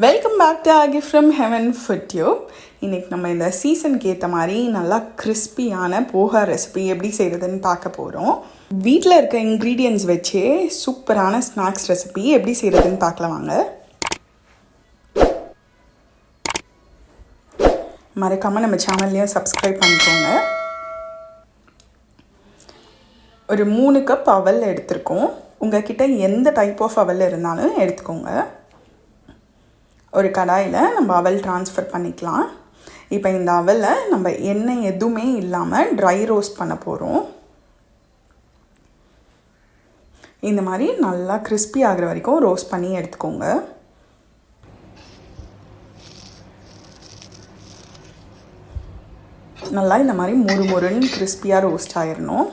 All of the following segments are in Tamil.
வெல்கம் பேக் டு ஆகி ஃப்ரம் ஹெவன் ஃபுட் டியூப் இன்றைக்கி நம்ம இந்த சீசனுக்கு ஏற்ற மாதிரி நல்லா கிறிஸ்பியான போகா ரெசிபி எப்படி செய்கிறதுன்னு பார்க்க போகிறோம் வீட்டில் இருக்க இன்க்ரீடியன்ஸ் வச்சே சூப்பரான ஸ்நாக்ஸ் ரெசிபி எப்படி செய்கிறதுன்னு பார்க்கலாம் வாங்க. மறக்காமல் நம்ம சேனல்லையும் சப்ஸ்கிரைப் பண்ணிக்கோங்க. ஒரு மூணு கப் அவல் எடுத்திருக்கோம். உங்ககிட்ட எந்த டைப் ஆஃப் அவல் இருந்தாலும் எடுத்துக்கோங்க. ஒரு கடாயில் நம்ம அவல் ட்ரான்ஸ்ஃபர் பண்ணிக்கலாம். இப்போ இந்த அவலை நம்ம எண்ணெய் எதுவுமே இல்லாமல் ட்ரை ரோஸ்ட் பண்ண போகிறோம் இந்த மாதிரி நல்லா கிறிஸ்பி ஆகிற வரைக்கும் ரோஸ்ட் பண்ணி எடுத்துக்கோங்க. நல்லா இந்த மாதிரி மொறு மொறுன்னு கிறிஸ்பியாக ரோஸ்ட் ஆயிடணும்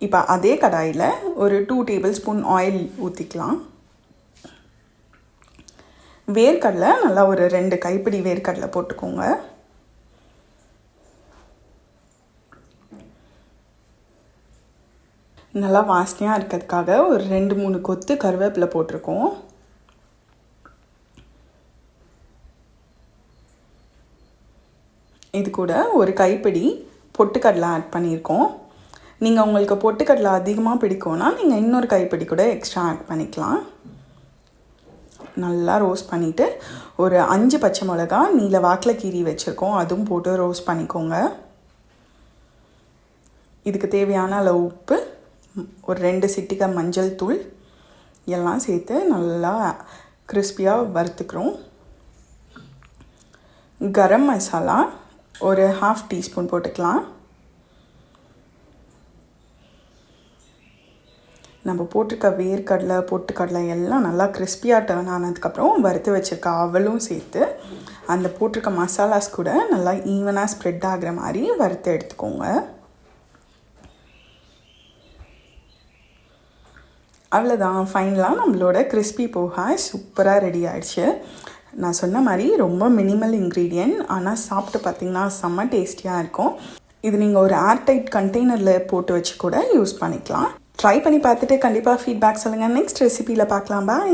இப்போ அதே கடாயில் ஒரு டூ டேபிள் ஸ்பூன் ஆயில் ஊற்றிக்கலாம் வேர்க்கடலை நல்லா ஒரு ரெண்டு கைப்பிடி வேர்க்கடலை போட்டுக்கோங்க. நல்லா வாசனையாக இருக்கிறதுக்காக ஒரு ரெண்டு மூணு கொத்து கருவேப்பிலை போட்டிருக்கோம். இது கூட ஒரு கைப்பிடி பொட்டுக்கடலை ஆட் பண்ணியிருக்கோம். நீங்கள் உங்களுக்கு பொட்டுக்கடலை அதிகமாக பிடிக்கும்னா நீங்கள் இன்னொரு கைப்பிடி கூட எக்ஸ்ட்ரா ஆட் பண்ணிக்கலாம். நல்லா ரோஸ்ட் பண்ணிவிட்டு ஒரு அஞ்சு பச்சை மிளகா நீல வாக்கில் கீரி வச்சுருக்கோம். அதுவும் போட்டு ரோஸ்ட் பண்ணிக்கோங்க. இதுக்கு தேவையான அளவு உப்பு ஒரு ரெண்டு சிட்டிகை மஞ்சள் தூள் எல்லாம் சேர்த்து நல்லா கிறிஸ்பியாக வறுத்துக்கிறோம். கரம் மசாலா ஒரு ஹாஃப் டீஸ்பூன் போட்டுக்கலாம். நம்ம போட்டிருக்க வேர்க்கடலை பொட்டுக்கடலை எல்லாம் நல்லா கிறிஸ்பியாக டர்ன் ஆனதுக்கப்புறம் வறுத்து வச்சுருக்க அவளும் சேர்த்து அந்த போட்டிருக்க மசாலாஸ் கூட நல்லா ஈவனாக ஸ்ப்ரெட் ஆகிற மாதிரி வறுத்து எடுத்துக்கோங்க. அவ்வளோதான் ஃபைனலாக நம்மளோட கிறிஸ்பி போகா சூப்பராக ரெடி ஆகிடுச்சு நான் சொன்ன மாதிரி ரொம்ப மினிமல் இன்க்ரீடியன்ட் ஆனால் சாப்பிட்டு பார்த்திங்கன்னா செம்ம டேஸ்டியாக இருக்கும். இது நீங்கள் ஒரு ஏர்டைட் கண்டெய்னரில் போட்டு வச்சு கூட யூஸ் பண்ணிக்கலாம். ட்ரை பண்ணி பார்த்துட்டு கண்டிப்பாக ஃபீட்பேக் சொல்லுங்கள் நெக்ஸ்ட் ரெசிபியில் பார்க்கலாம். பாய்